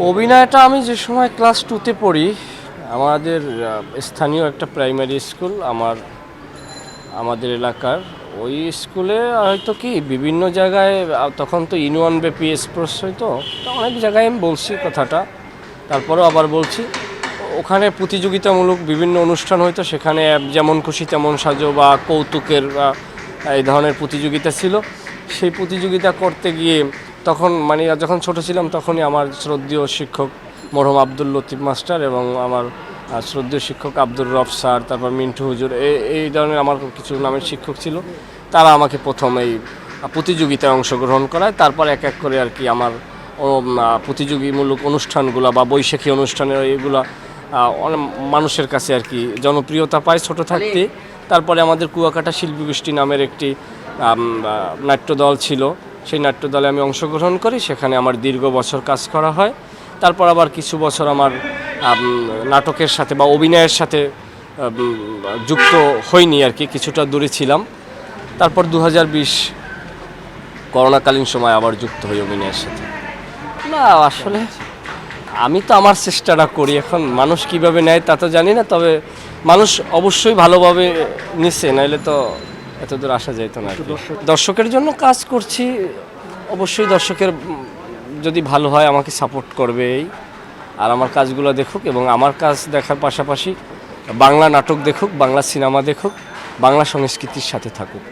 অভিনয়টা আমি যে সময় ক্লাস টুতে পড়ি, আমাদের স্থানীয় একটা প্রাইমারি স্কুল আমার, আমাদের এলাকার। ওই স্কুলে হয়তো কি বিভিন্ন জায়গায় তখন তো ইউনিয়ন ব্যাপী স্পোর্টস হইতো, তো অনেক জায়গায় আমি বলছি কথাটা। তারপরেও আবার বলছি, ওখানে প্রতিযোগিতামূলক বিভিন্ন অনুষ্ঠান হয়তো সেখানে যেমন খুশি তেমন সাজো বা কৌতুকের এই ধরনের প্রতিযোগিতা ছিল। সেই প্রতিযোগিতা করতে গিয়ে তখন মানে যখন ছোট ছিলাম তখনই আমার শ্রদ্ধীয় শিক্ষক মরহম আব্দুল লতিফ মাস্টার এবং আমার শ্রদ্ধীয় শিক্ষক আব্দুর রফ স্যার তারপর মিন্টু হুজুর এই- এই ধরনের আমার কিছু নামের শিক্ষক ছিল। তারা আমাকে প্রথম এই প্রতিযোগিতায় অংশগ্রহণ করায়। তারপর এক এক করে আর কি আমার প্রতিযোগীমূলক অনুষ্ঠানগুলো বা বৈশাখী আহ, অনেক মানুষের কাছে আর কি জনপ্রিয়তা পায় ছোট থাকতে তারপরে আমাদের কুয়াকাটা শিল্পী গোষ্ঠী নামের একটি নাট্যদল ছিল। সেই নাট্যদলে আমি অংশগ্রহণ করি, সেখানে আমার দীর্ঘ বছর কাজ করা হয়। তারপর আবার কিছু বছর আমার নাটকের সাথে বা অভিনয়ের সাথে যুক্ত হইনি আর কি, কিছুটা দূরে ছিলাম। তারপর দু হাজার বিশ করোনাকালীন সময় আবার যুক্ত হই অভিনয়ের সাথে। না, আসলে আমি তো আমার চেষ্টাটা করি, এখন মানুষ কীভাবে নেয় তা তো জানি না, তবে মানুষ অবশ্যই ভালোভাবে নিচ্ছে নাইলে তো এত দূর আসা যেত না। দর্শকের জন্য কাজ করছি অবশ্যই দর্শকের যদি ভালো হয় আমাকে সাপোর্ট করবে এই আর আমার কাজগুলো দেখুক এবং আমার কাজ দেখার পাশাপাশি বাংলা নাটক দেখুক বাংলা সিনেমা দেখুক বাংলা সংস্কৃতির সাথে থাকুক